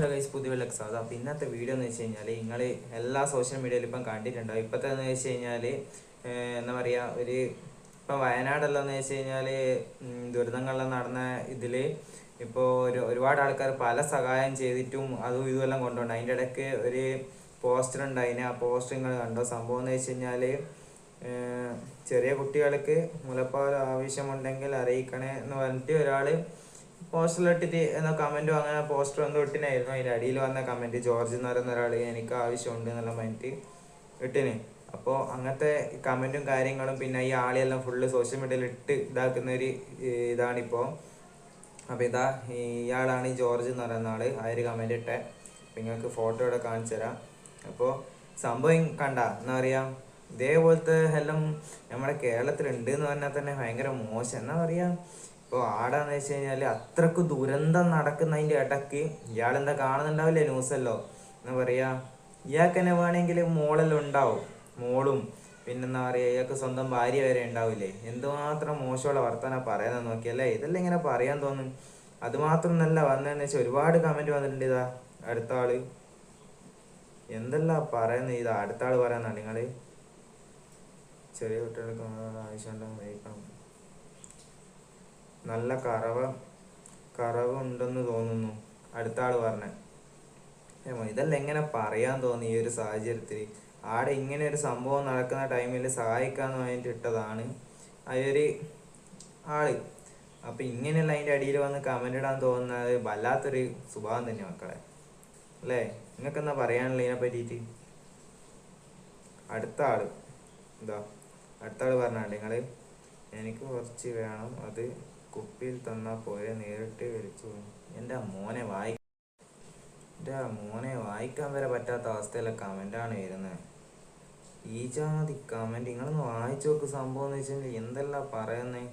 Hello guys പുതിയ സാധാ അപ്പോൾ ഇന്നത്തെ വീഡിയോ എന്ന് വെച്ച് കഴിഞ്ഞാൽ നിങ്ങൾ എല്ലാ സോഷ്യൽ മീഡിയയിലും ഇപ്പം കണ്ടിട്ടുണ്ടാവും ഇപ്പോഴത്തെ എന്ന് വെച്ച് കഴിഞ്ഞാൽ എന്താ പറയുക ഒരു ഇപ്പം വയനാടെല്ലാം വെച്ച് കഴിഞ്ഞാൽ ദുരിതങ്ങളെല്ലാം നടന്ന ഇതിൽ ഇപ്പോൾ ഒരു ഒരുപാട് ആൾക്കാർ പല സഹായം ചെയ്തിട്ടും അതും ഇതുമെല്ലാം കൊണ്ടുപോകണം അതിന്റെ ഇടയ്ക്ക് ഒരു പോസ്റ്റർ ഉണ്ടായിന്. ആ പോസ്റ്റർ നിങ്ങൾ കണ്ടോ? സംഭവം എന്ന് വെച്ച് കഴിഞ്ഞാൽ ചെറിയ കുട്ടികൾക്ക് മുലപ്പാൽ ആവശ്യമുണ്ടെങ്കിൽ അറിയിക്കണേ എന്ന് പറഞ്ഞിട്ട് ഒരാൾ പോസ്റ്ററിലിട്ടിട്ട് എന്ന കമന്റും അങ്ങനെ പോസ്റ്റർ എന്തോ ഇട്ടിനായിരുന്നു. അതിന്റെ അടിയിൽ വന്ന കമന്റ് ജോർജ് എന്ന് പറയുന്ന ഒരാൾ എനിക്ക് ആവശ്യമുണ്ട് എന്നുള്ള മൈൻഡ് ഇട്ടിന്. അപ്പോൾ അങ്ങനത്തെ കമന്റും കാര്യങ്ങളും പിന്നെ ഈ ആളെല്ലാം ഫുള്ള് സോഷ്യൽ മീഡിയയിൽ ഇട്ട് ഇതാക്കുന്ന ഒരു ഇതാണിപ്പോൾ അപ്പോൾ ഇതാ ഇയാളാണ് ഈ ജോർജ് എന്ന് പറയുന്ന ആൾ ആ ഒരു കമന്റ് ഇട്ടെ. നിങ്ങൾക്ക് ഫോട്ടോ ഇവിടെ കാണിച്ചു തരാം. അപ്പോൾ സംഭവം കണ്ട എന്താ പറയുക ഇതേപോലത്തെ എല്ലാം നമ്മുടെ കേരളത്തിലുണ്ട് എന്ന് പറഞ്ഞാൽ തന്നെ ഭയങ്കര മോശം. എന്താ പറയുക ഇപ്പോൾ ആടാന്ന് വെച്ച് കഴിഞ്ഞാൽ അത്രയ്ക്ക് ദുരന്തം നടക്കുന്നതിന്റെ ഇടയ്ക്ക് ഇയാളെന്താ കാണുന്നുണ്ടാവില്ലേ ന്യൂസല്ലോ എന്താ പറയുക ഇയാൾക്ക് തന്നെ വേണമെങ്കിൽ മോളെല്ലാം ഉണ്ടാവും. മോളും പിന്നെന്താ പറയുക ഇയാൾക്ക് സ്വന്തം ഭാര്യ വരെ ഉണ്ടാവില്ലേ? എന്തുമാത്രം മോശമുള്ള വർത്തമാനം പറയുന്നത് നോക്കിയല്ലേ ഇതെല്ലാം ഇങ്ങനെ പറയാൻ തോന്നും. അതുമാത്രം നല്ല വന്നതെന്ന് വെച്ചാൽ ഒരുപാട് കമന്റ് വന്നിട്ടുണ്ട് ഇതാ അടുത്ത ആൾ. എന്തെല്ലാം പറയുന്നത് ഇതാ അടുത്ത ആൾ പറയുന്നതാണ് നിങ്ങൾ ചെറിയ കുട്ടികൾക്ക് ആവശ്യമുണ്ടെന്ന് കഴിക്കണം നല്ല കറവ കറവ് ഉണ്ടെന്ന് തോന്നുന്നു. അടുത്ത ആൾ പറഞ്ഞേ ഏമോ ഇതെല്ലാം എങ്ങനെ പറയാൻ തോന്നി ഈ ഒരു സാഹചര്യത്തിൽ ആടെ ഇങ്ങനെ ഒരു സംഭവം നടക്കുന്ന ടൈമിൽ സഹായിക്കാന്ന് പറഞ്ഞിട്ട് ഇട്ടതാണ് ആ ആൾ. അപ്പൊ ഇങ്ങനെയുള്ള അതിന്റെ അടിയിൽ വന്ന് കമന്റ് ഇടാൻ തോന്നുന്നത് വല്ലാത്തൊരു സ്വഭാവം തന്നെ മക്കളെ. അല്ലേ? നിങ്ങൾക്ക് എന്താ പറയാനുള്ള ഇതിനെ പറ്റിയിട്ട്? അടുത്ത ആൾ എന്താ അടുത്ത ആൾ പറഞ്ഞാണ്ട് നിങ്ങൾ എനിക്ക് കുറച്ച് വേണം അത് കുപ്പിയിൽ തന്ന പോരെ നേരിട്ട് വിളിച്ചു. എന്റെ മോനെ വായി എന്റെ മോനെ വായിക്കാൻ വരെ പറ്റാത്ത അവസ്ഥയിലെ കമന്റാണ് വരുന്നത്. ഈ ജാതി കമന്റ് നിങ്ങളൊന്ന് വായിച്ചു നോക്ക് സംഭവം എന്ന് വെച്ചാൽ എന്തെല്ലാം പറയുന്നേ?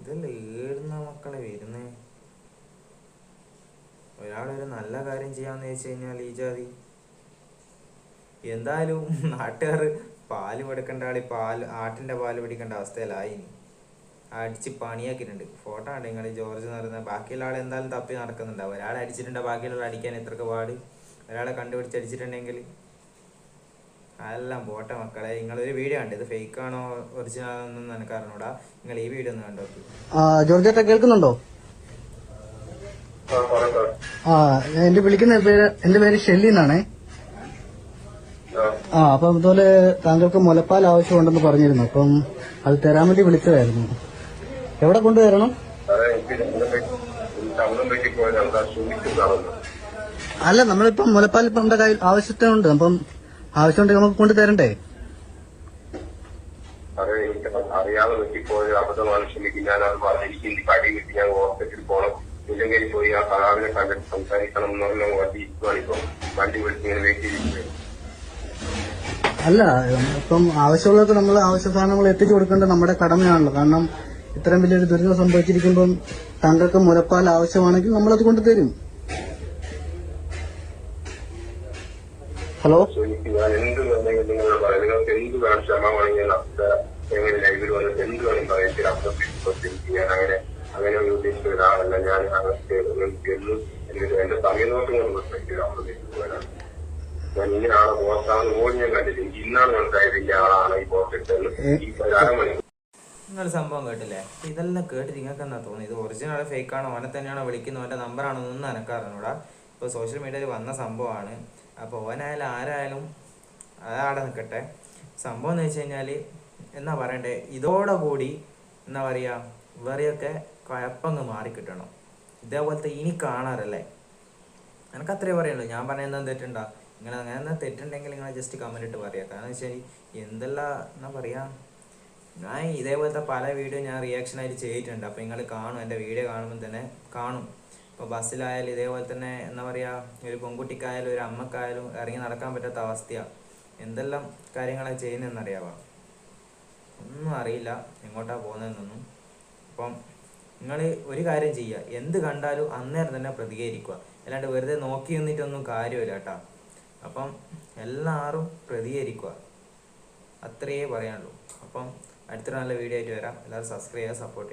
ഇതല്ലേ ഏടുന്ന മക്കളെ വരുന്നേ? ഒരാളൊരു നല്ല കാര്യം ചെയ്യാന്ന് വെച്ച് കഴിഞ്ഞാൽ ഈ ജാതി എന്തായാലും നാട്ടുകാർ പാൽ കൊടുക്കേണ്ട ആളി പാൽ ആട്ടിന്റെ പാൽ പിടിക്കേണ്ട അവസ്ഥയിലായി അടിച്ച് പണിയാക്കിയിട്ടുണ്ട്. ഫോട്ടോ ആണ് നിങ്ങൾ ജോർജ് എന്ന് പറയുന്നത് ബാക്കിയുള്ള ആൾ എന്തായാലും തപ്പി നടക്കുന്നുണ്ടാവും. ഒരാൾ അടിച്ചിട്ടുണ്ട് ബാക്കിയുള്ള അടിക്കാൻ എത്രക്ക് പാട്? ഒരാളെ കണ്ടുപിടിച്ച് അടിച്ചിട്ടുണ്ടെങ്കിൽ അതെല്ലാം പോട്ടെ മക്കളെ. നിങ്ങൾ നിങ്ങളൊരു വീഡിയോ ഉണ്ട് ഇത് ഫേക്ക് ആണോ ഒറിജിനൽ ആണോന്നൊന്നും എനിക്ക് അറിഞ്ഞൂടാ. നിങ്ങൾ ഈ വീഡിയോ ഒന്ന് കണ്ടോ? ജോർജ് കേൾക്കുന്നുണ്ടോ? ആ, എന്റെ വിളിക്കുന്ന പേര് എന്റെ പേര് ഷെല്ലി എന്നാണേ. ആ, അപ്പം ഇതുപോലെ താങ്കൾക്ക് മുലപ്പാൽ ആവശ്യമുണ്ടെന്ന് പറഞ്ഞിരുന്നു. അപ്പം അത് തരാൻ വേണ്ടി വിളിച്ചതായിരുന്നു. എവിടെ കൊണ്ടുവരണം? അല്ല നമ്മളിപ്പം മുലപ്പാൽ ഇപ്പം നമ്മുടെ കയ്യിൽ ആവശ്യത്തിനുണ്ട്. അപ്പം ആവശ്യമുണ്ടെങ്കിൽ നമുക്ക് കൊണ്ടുതരണ്ടേ തരണ്ടേ? എനിക്ക് അറിയാതെ പറ്റിപ്പോയത് അബദ്ധമാണ് ക്ഷമിക്കും ഞാൻ അത് പറഞ്ഞിരിക്കും. എനിക്ക് അടി കിട്ടി ഞാൻ ഹോസ്പിറ്റലിൽ പോകണം. ഇല്ലെങ്കിൽ പോയി ആ കലാവിനെ കണ്ടിട്ട് സംസാരിക്കണം വണ്ടി വെയിറ്റ് അല്ല ഇപ്പം ആവശ്യമുള്ളവർക്ക് നമ്മൾ ആവശ്യ സാധനങ്ങൾ എത്തിച്ചു കൊടുക്കേണ്ടത് നമ്മുടെ കടമയാണല്ലോ. കാരണം ഇത്രയും വലിയൊരു ദുരിതം സംഭവിച്ചിരിക്കുമ്പം താങ്കൾക്ക് മുലപ്പാൽ ആവശ്യമാണെങ്കിൽ നമ്മളത് ഹലോ? തരും ഹലോ അങ്ങനെ ഉദ്ദേശിച്ച ഒരാളല്ല ഞാൻ എന്റെ സമയം കൊണ്ട് ഞാൻ പോലും ഞാൻ കണ്ടില്ല ഇന്നാണ് മനസ്സിലായത് ഇന്ന ആളാണ് ഈ പോസ്റ്റ് ഇട്ടത് ഈ അരമണിക്കൂർ നിങ്ങൾ സംഭവം കേട്ടില്ലേ? ഇതെല്ലാം കേട്ടിട്ട് നിങ്ങൾക്ക് എന്താ തോന്നുന്നത്? ഇത് ഒറിജിനൽ ഫേക്ക് ആണോ? അവനെ തന്നെയാണോ വിളിക്കുന്നത്? അവന്റെ നമ്പറാണോ ഒന്നും എനക്കറിഞ്ഞൂടാ ഇപ്പോൾ സോഷ്യൽ മീഡിയയിൽ വന്ന സംഭവമാണ്. അപ്പോൾ ഓനായാലും ആരായാലും അതാടെ നിൽക്കട്ടെ സംഭവം എന്ന് വെച്ച് കഴിഞ്ഞാൽ എന്നാ പറയണ്ടേ? ഇതോടെ കൂടി എന്താ പറയുക ഇവരെയൊക്കെ കുഴപ്പങ്ങ് മാറിക്കിട്ടണം ഇതേപോലത്തെ ഇനി കാണാറല്ലേ? എനിക്ക് അത്രേ പറയുള്ളൂ. ഞാൻ പറഞ്ഞ എന്താ തെറ്റുണ്ടാ? നിങ്ങൾ അങ്ങനെ തെറ്റുണ്ടെങ്കിൽ നിങ്ങൾ ജസ്റ്റ് കമന്റ് ഇട്ട് പറയാം. കാരണം വെച്ചാൽ എന്തെല്ലാം എന്നാ പറയാ? ഞാൻ ഇതേപോലത്തെ പല വീഡിയോ ഞാൻ റിയാക്ഷൻ ആയിട്ട് ചെയ്തിട്ടുണ്ട്. അപ്പോൾ നിങ്ങൾ കാണും എന്റെ വീഡിയോ കാണുമ്പോൾ തന്നെ കാണും. ഇപ്പോൾ ബസ്സിലായാലും ഇതേപോലെ തന്നെ എന്താ പറയുക ഒരു പെൺകുട്ടിക്കായാലും ഒരു അമ്മക്കായാലും ഇറങ്ങി നടക്കാൻ പറ്റാത്ത അവസ്ഥയാണ് എന്തെല്ലാം കാര്യങ്ങളാണ് ചെയ്യുന്നതെന്നറിയാവോ? ഒന്നും അറിയില്ല എങ്ങോട്ടാ പോകുന്നതെന്നൊന്നും. അപ്പം നിങ്ങൾ ഒരു കാര്യം ചെയ്യുക. എന്ത് കണ്ടാലും അന്നേരം തന്നെ പ്രതികരിക്കുക. അല്ലാണ്ട് വെറുതെ നോക്കി നിന്നിട്ടൊന്നും കാര്യമില്ല കേട്ടോ. അപ്പം എല്ലാവരും പ്രതികരിക്കുക. അത്രയേ പറയാനുള്ളൂ. അപ്പം അടുത്തൊരു നല്ല വീഡിയോ ആയിട്ട് വരാം. എല്ലാവരും സബ്സ്ക്രൈബ് ചെയ്യുക സപ്പോർട്ട്